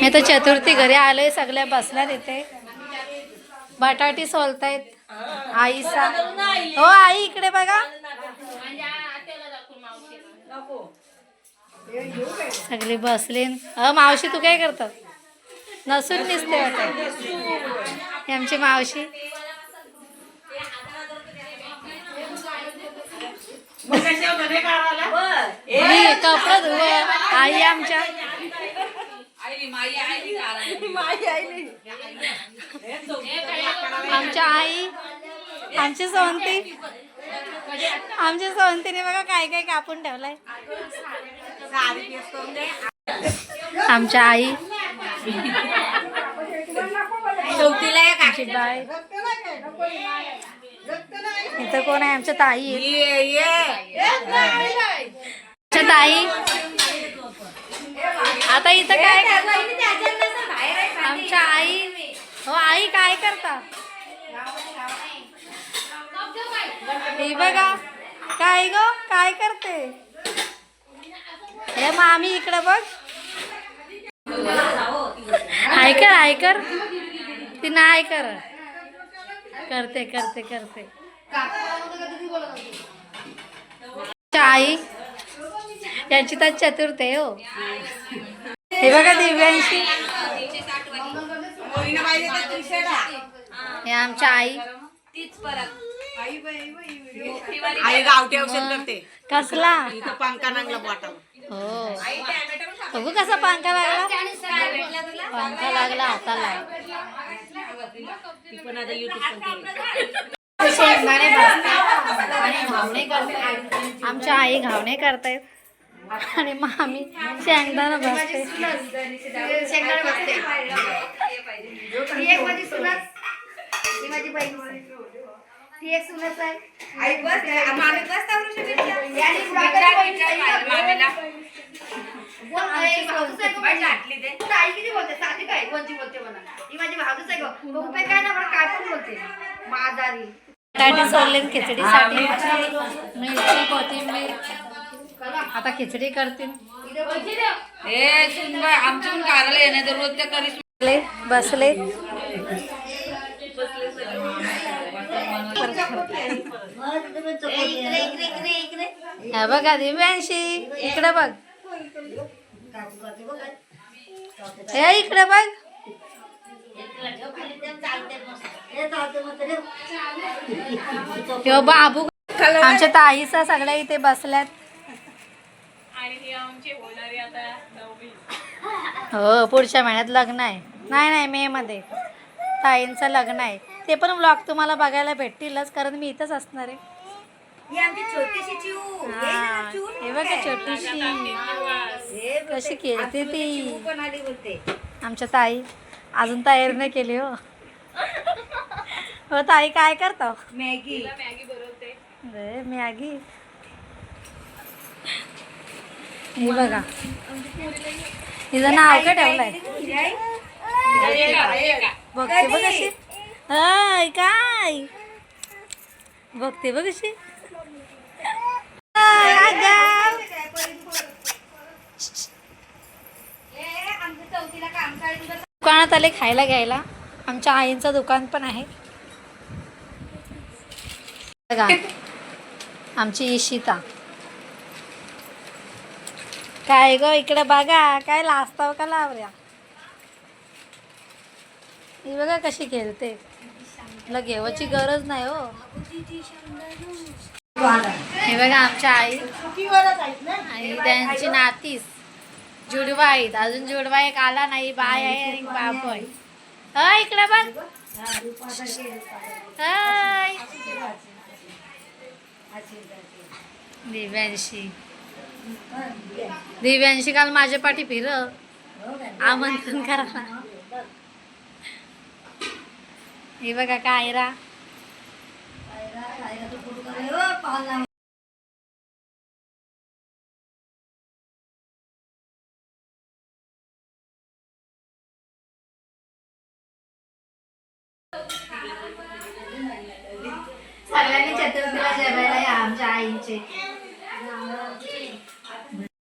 मी तर चतुर्थी घरी आलोय सगळ्या बसल्यात इथे बटाटी सोलतायत. आईचा. हो आई इकडे बघा. सगळे बसले. अ मावशी तू काय करतात? नसून दिसते ही आमची मावशी. मी कपडे धुवे. आई आमच्या आमच्या आई आमची सवंती आमच्या सवंतीने बघा काय काय कापून ठेवलंय. आमच्या आई. बाय इथं कोण आहे? आमच्या ताई. आमच्या ताई. आता इथं काय आमच्या आई हो आई काय करता? ही बघा काय ग? काय करते? हे मामी इकडे बघ. ऐकर ऐकर ती नाही कर करते करते. करते आई यांची तर चतुर्थ आहे हो. हे बघा दिव्यांशी. हे आमच्या आई. आई गावठी औषध करते. कसला? इथं पंखा नांगला बोटाला हो. बघू कसा पंखा लागला. पंखा लागला हाताला. शेंगदाणे आणि घावणे आमच्या आई घावणे करतायत. आणि मामी शेंगदाणा भाजते शेंगदाणे भाजते. ही एक माझी सुनस ही माझी बहीण ती एक सुनस आहे. आई बस मामी बस आई किती बोलते? साधी काय? कोणती बोलते ही माझी आहे मग काय ना मला काय पण बोलते माझारी बटाटे खिचडीसाठी. मिरची कोथिंबीर. आता खिचडी करतील ए सुनबाई आमच्या घराला येण्याचं रोज त्या करीस. बसले हा बघा दिव्यांशी इकडे बघ. हे इकडे बघ. बाबू आमच्या ताईचा सगळ्या इथे बसल्यात. हो पुढच्या महिन्यात लग्न आहे. नाही नाही मे मध्ये. ताईंचं लग्न आहे. ते पण ब्लॉग तुम्हाला बघायला भेटतीलच कारण मी इथंच असणार आहे. ही छोटीशी बघा कशी खेळते चिऊ ती? पण आली बोलते. आमच्या ताई. अजून तयारी नाही केली हो. हो ताई काय करता मॅगी. अरे मॅगी. हे बघा. हिचं नाव काय ठेवलंय? बघते बघ हय काय? बघते बघशी दुकानात आले खायला घ्यायला. आमच्या आईंचं दुकान पण आहे. बघा. आमची इशिता. काय ग इकडे बघा काय लाजताव का लावऱ्या? ही बघा कशी खेळते. तुला घेवाची गरज नाही हो. हे बघा आमच्या आई. आणि त्यांची नातीस जुडवा आहेत. अजून जुडवा एक आला नाही बाय आहे आणि बाप आहे. हा इकडे बघ. हाय दिव्यांशी. दिव्यांशी काल माझ्या पाठी फिर. आमंत्रण करा. हे बघा कायरा. सगळ्यांनी चतुर्थीला जेवायला या आमच्या आईचे.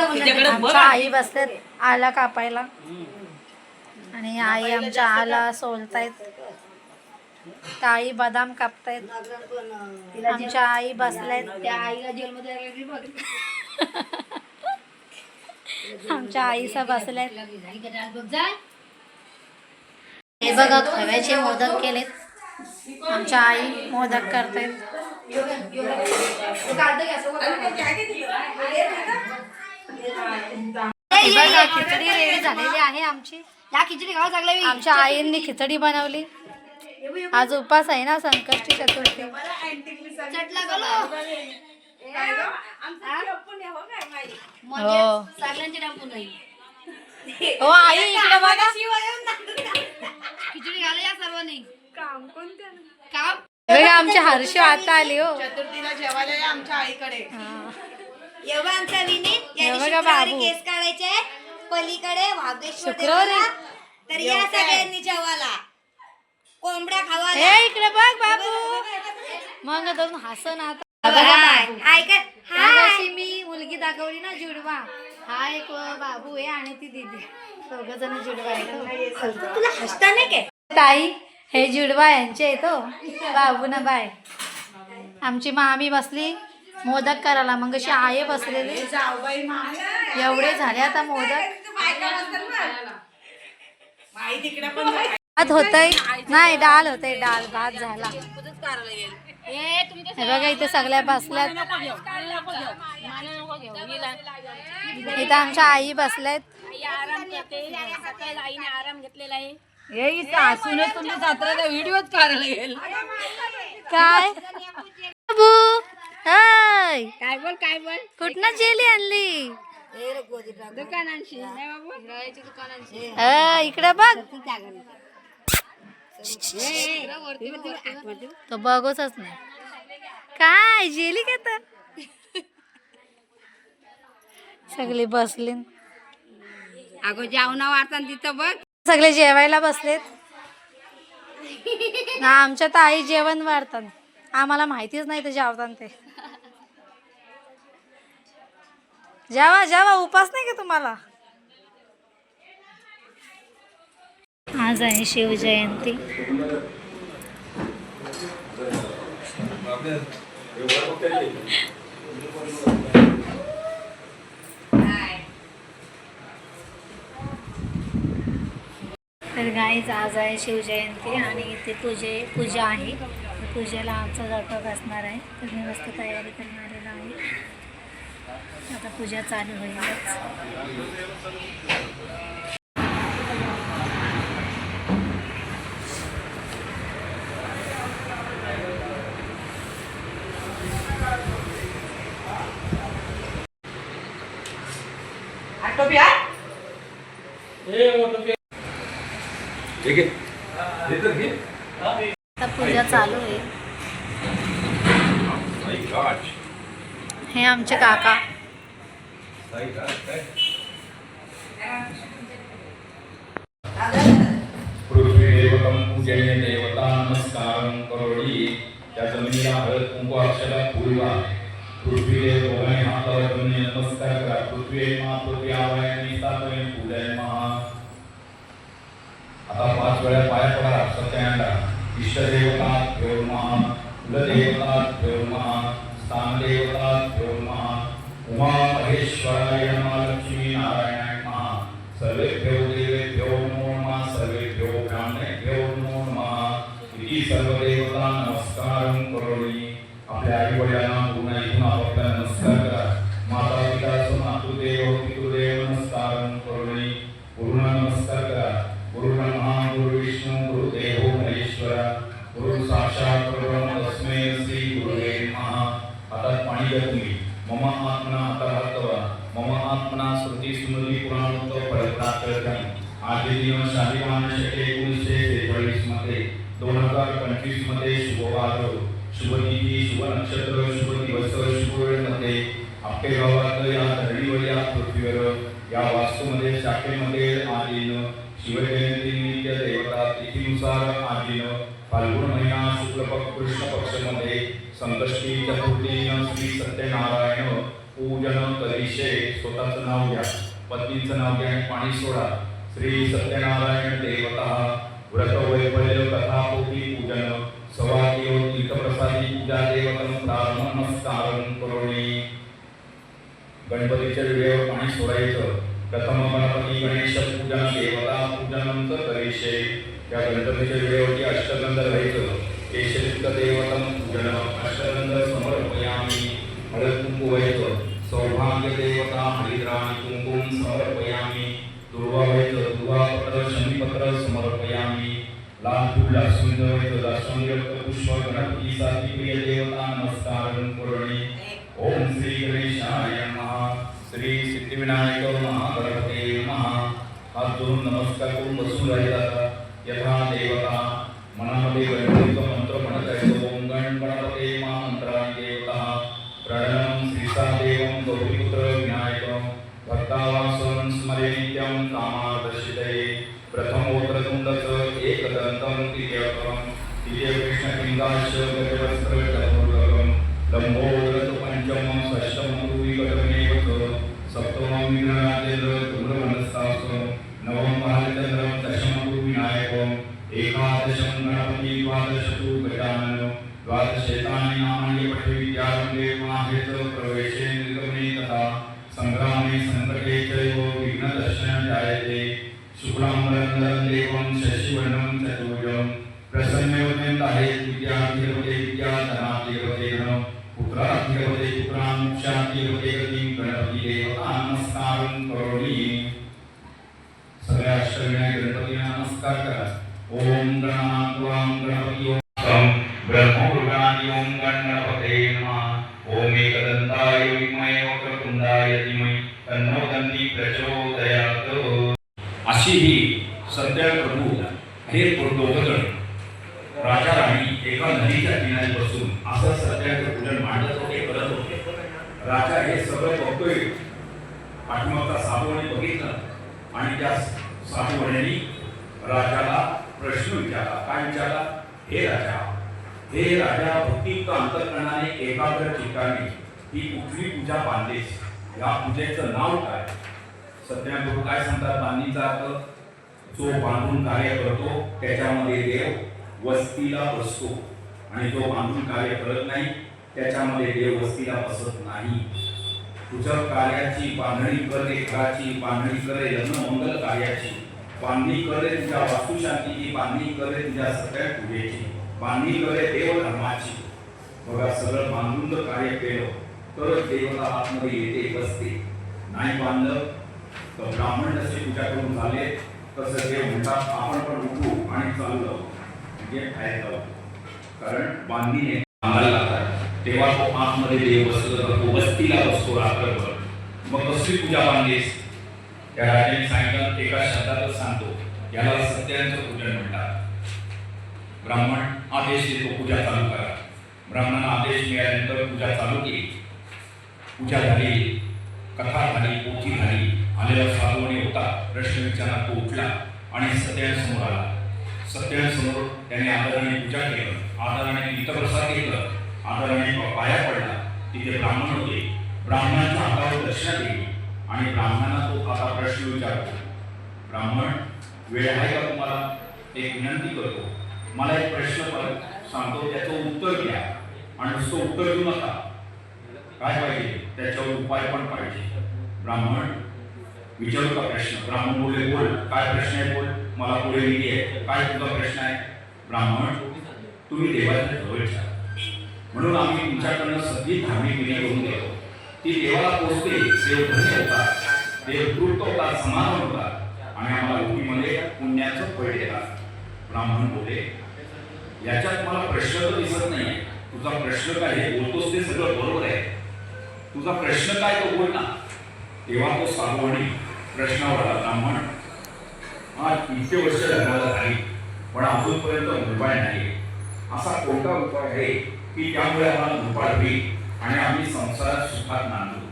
आमच्या आई बसतात आला कापायला. आणि आई आमच्या आला सोलतायत. ताई बदाम कापतायत. आमच्या आई बसल्यात त्या आईला जेलमध्ये आमच्या आईसा बसल्यात हे बघा खव्याचे मोदक केलेत. आमच्या आई मोदक करतायत. हे बघा खिचडी रेडी झालेली आहे आमची. या खिचडी खावा चांगला आमच्या आईंनी खिचडी बनवली. आज उपास आहे ना संकष्टी चतुर्थी. हो? डापून नाही. हो आई इकडे बघा. खिचडी घाला या सर्वांनी. काम बघा आमची हर्षू आता आली हो. चतुर्थीला जेवायला या आमच्या आईकडे. हा. एवढा आमचा विनीत हे शुक्रवारी बाबू. केस काढायचे. पलीकडे शुक्रवारी? देवाला. तर या सगळ्यांनी जेवाला कोंबड्या खावाला हे इकडे बघ बाबू. मग धरून हसन आता. बघा हाय बाबू. हाय काय हाय. मगाशी मी मुलगी दाखवली ना जुडवा. हा एक बाबू आहे आणि ती दिदी. दोघ जण जुडवा आहे तुला हसता नाही काय? ताई हे जुडवा यांचे आहे तो बाबू ना बाय. आमची मामी बसली. मोदक करायला. मग अशी आहे बसलेली. एवढे झाले आता मोदक. भात होतय. नाही डाल होतय डाल भात झाला. हे बघा इथे सगळ्या बसल्यात. इथं आमच्या आई बसल्यात. हे सासूने तुमच्या सासऱ्याचा व्हिडिओच काढायला गेल. काय? बाबू. हाय. काय बोल काय बोल? कुठनं जेली आणली? दुकानांशी. इकडे बघ. तो बघूच नाही. काय जेली का तर? सगळी बसली. अगो जेवणा वाढताना तिथं बघ. सगळे जेवायला बसलेत. ना आमच्या ताई जेवण वाढतात आम्हाला माहितीच नाही ते जेवतात ते. जेवा जेवा उपास नाही का तुम्हाला? आज आहे शिवजयंती तर गाईज आज आहे शिवजयंती आणि इथे पूजे पूजा आहे. पूजेला आमचा झटक असणार आहे. तर मी मस्त तयारी करणार आहे. आता पूजा चालू होईलच. आटोपी आहे? ठीक आहे हे तर घे. आता पूजा चालू आहे. हे आमचे काका. My God, काय? पृथ्वीदेवतं पूजनीय देवता नमस्कारं करोळी त्या जमिनीला हळद कुंकू अक्षरा फुलवा पृथ्वीदेव दोघांनी हातावर घेऊन नमस्कार करा। पृथ्वी मा पृथ्वी आवयानी सातवे पूजय महा। आता पाच वेळा पाया पडा सत्यानंदा। इष्टदेवता देव महा कुलदेवता देव महा स्थानदेवता देव महा उमा महेश्वराय नमः लक्ष्मी नारायणाय महा सर्वेभ्यो देवेभ्यो नमो नमः सर्वेभ्यो ब्राह्मणेभ्यो नमो नमः इति सर्वदेवता नमस्कारं करोमि आपल्या आई वडिलांना पूर्ण इथून आपापला नमस्कार करा माता पिता मातृदेव पितृदेव नमस्कारं करोमि पूर्ण नमस्कार करा गुरु ब्रह्मा गुरु विष्णू गुरु देवो महेश्वरा गुरु साक्षात परब्रह्म तस्मै श्री गुरुवे नमः हातात पाणी घ्या तुम्ही मम आत्मना आता हातवा मम आत्मना स्मृती स्मृती पुराणोत्तर प्रयत्नाकरताना आज दिवस शालिवान शके एकोणीसशे त्रेचाळीसमध्ये दोन हजार पंचवीसमध्ये शुभवार शुभ तिथी शुभ नक्षत्र शुभ दिवस शुभ वेळेमध्ये आपल्या गावात या धरणीवर या पृथ्वीवर या वास्तूमध्ये शाखेमध्ये आधीन शिवजयंती निमित्त देवता तिथीनुसार आधीन फाल्गुन महिना शुक्ल कृष्ण पक्षमध्ये संकष्टी चतुर्थी श्री सत्यनारायण पूजन करीशे स्वतःचं नाव घ्या पत्नीचं नाव घ्या आणि पाणी सोडा. श्री सत्यनारायण देवता व्रत वैफल्य कथा पोथी पूजन सवाकियो तीर्थप्रसादी पूजा देवतम प्रारंभ नमस्कारम करोणी गणपतीच्या वेळेवर पाणी सोडायचं. प्रथम गणपती गणेश पूजन देवता पूजन नंतर करीशे या गणपतीच्या वेळेवरती अष्टगंध राहायचं. केशयुक्त देवतम पूजन अष्टगंध समर्पण. हळद कुंकू व्हायचं सौभाग्य देवता हरिद्राणी कुंकुम समर्पयामी. दुर्वा व्हायचं दुर्वा शमीपत्र समर्पयामी प्रिय देवता नमस्कार करोणी. ओम श्री गणेशाय नमः. श्री सिद्धिविनायक महागणपते नमः. हात जोडून नमस्कार करून बसून राहिला यथा देवता मनामध्ये गणपतीचा Father, नमस्कारं सगळ्या अष्टविनायक गणपतींना नमस्कार करा. ओम गणात्वां गणपती ओम ब्रह्मोर्गानि ओम गणपते नमः। ओम एकदंताय विमय वक्रतुंडाय धीमहि। तन्नो दंती प्रचोदयात्। अशी ही सध्या प्रभू हे दोघजण राजा राणी एका नदीच्या किनारी बसून असं सध्याचं पूजन मांडत होते करत होते. राजा हे सगळं बघतोय. पाठीमागचा साधूने बघितलं आणि त्या साधूवड्यांनी राजाला प्रश्न विचारला काय विचारला? हे राजा हे राजा भक्तियुक्त अंतकरणाने एकाग्र ठिकाणी ही कुठली पूजा बांधलीस? या पूजेचं नाव काय? सध्या गुरु काय सांगतात बांधणीचा अर्थ? जो बांधून कार्य करतो त्याच्यामध्ये देव वस्तीला बसतो. आणि जो बांधून कार्य करत नाही त्याच्यामध्ये देव वस्तीला बसत नाही. तुझ्या कार्याची बांधणी करे घराची बांधणी करे लग्न मंगल कार्याची. बांधणी करे तुझ्या वास्तुशांतीची बांधणी करे तुझ्या सगळ्या पूजेची बांधणी करे देव धर्माची बघा सगळं बांधून जर कार्य केलं तर देवता आतमध्ये येते बसते. नाही बांधलं तर ब्राह्मण जसे तुझ्याकडून करून झाले तसं देव म्हणतात आपण पण उठू आणि चाललं म्हणजे फायदा कारण बांधणीने देवा तो आतमध्ये देव बसतो वस्तीला बसतो रात्रभर. मग कसली पूजा बांधलीस त्या राजाने सांगितलं एका शब्दातच सांगतो याला सत्यांचं पूजन म्हणतात. ब्राह्मण आदेश देतो पूजा चालू करा. ब्राह्मणाला आदेश मिळाल्यानंतर पूजा चालू केली. पूजा झाली कथा झाली पोथी झाली आलेला साधूने होता प्रश्न विचारला तो उठला आणि सत्यांसमोर आला. सत्यांसमोर त्याने आदराने पूजा केलं. आदराने गीतप्रसाद केलं आदराने पाया पडला. तिथे ब्राह्मण होते. ब्राह्मणाच्या हातावर दर्शन दिली आणि ब्राह्मणाला तो आता प्रश्न विचारतो. ब्राह्मण वेळ आहे का तुम्हाला? एक विनंती करतो. मला एक प्रश्न परत सांगतो त्याचं उत्तर द्या आणि नुसतं उत्तर देऊ नका. काय पाहिजे? त्याच्यावर उपाय पण पाहिजे. ब्राह्मण विचारू का प्रश्न? ब्राह्मण बोलले बोल. काय प्रश्न आहे? बोल. मला पुढे लिहिली आहे. काय तुझा प्रश्न आहे? ब्राह्मण तुम्ही देवाच्या जवळच्या म्हणून आम्ही तुमच्याकडनं सगळी धार्मिक विनय करून देतो ती देवाला पोचते देव धन्य होतात देव तृप्त होतात समान होतात आणि आम्हाला उठीमध्ये पुण्याचं फळ देतात. ब्राह्मण बोले याच्यात मला प्रश्न तर दिसत नाही तुझा प्रश्न काय हे बोलतोस ते सगळं बरोबर आहे. तुझा प्रश्न काय तो बोल ना. तेव्हा तो सागवणी प्रश्नावर आला ब्राह्मण हा तीनशे वर्ष लग्नाला झाली पण अजूनपर्यंत उपाय नाही. असा कोणता उपाय आहे की त्यामुळे आम्हाला मुलबाळ होईल आणि आम्ही संसारात सुखात नांदू.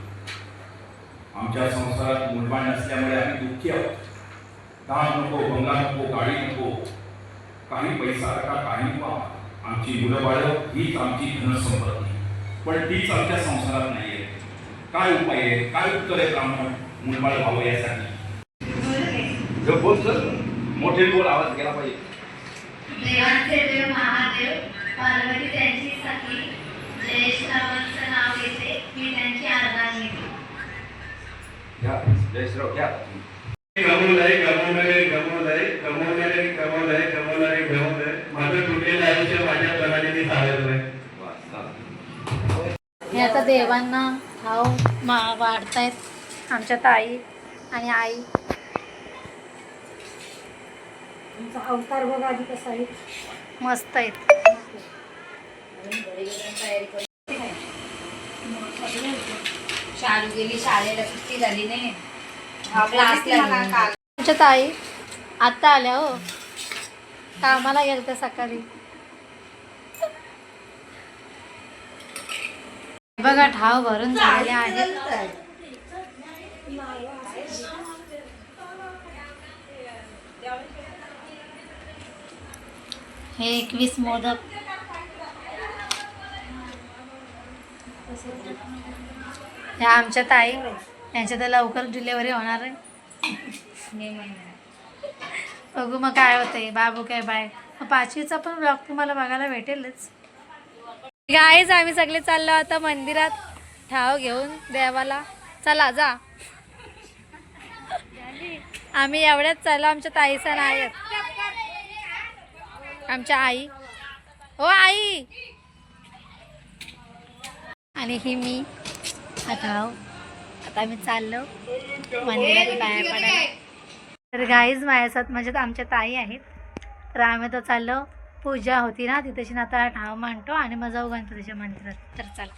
आमच्या संसारात मुलबाळ नसल्यामुळे आम्ही दुःखी आहोत. दाग नको बंगला नको गाडी नको काही पैसा का काही आम्हाला. आमची मुलं बाळं हीच आमची धनसंपत्ती. पण तीच आमच्या संसारात नाही आहे. काय उपाय आहे? काय उत्तर आहे ब्राह्मण मुलबाळ व्हावं यासाठी? बोल सर. मोठे बोल आवाज गेला पाहिजे. पार्वती त्यांची सखी जयेश रावांचं नाव घेते. मी त्यांची आराधना घेते. घ्या जयश्राव घ्या माझं तुटेल आयुष्य माझ्या. हे आता देवांना भाव मा वाढतायत. आमच्या ताई आणि आई. अवतार बघा आधी कसा आहे. मस्त आहेत. शाळू गेली शाळेला सुट्टी झाली नाही क्लास लागली. आमच्या ताई आत्ता आल्या हो. कामाला गेलं सकाळी. बघा ठाव भरून झालेले आहेत. हे एकवीस मोदक. ह्या आमच्या ताई यांच्या तर लवकर डिलेवरी होणार आहे. बघू मग काय होतंय. बाबू काय बाय. मग पाचवीचा पण ब्लॉग तुम्हाला बघायला भेटेलच. गाईज आम्ही सगळे चाललो आता मंदिरात. ठाव घेऊन देवाला. चला जा. आम्ही एवढ्याच चाललो आमच्या ताईचा नाही आहेत आमच्या आई. हो आई! आणि ही मी हा ठाव आता आम्ही चाललो मंदिरात बाहेर पडायला. तर गाईज माझ्यासात म्हणजे आमच्या ताई आहेत. तर आम्ही तर चाललो. पूजा होती ना तिथेशी आता ठाव मांडतो आणि मग जाऊ गणपतीच्या मंदिरात. तर चला.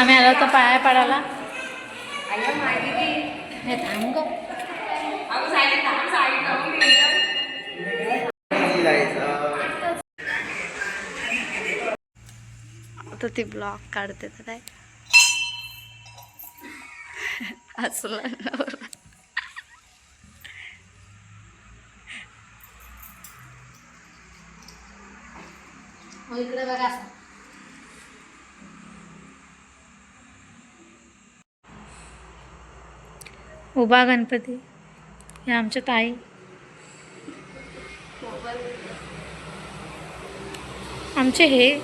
आम्ही आलो तर पाया पडायला हे थांब. आता ती ब्लॉग काढते तर काय? नवरा. हो इकडे बघा. उभा गणपती. हे आमच्या ताई. आमचे हे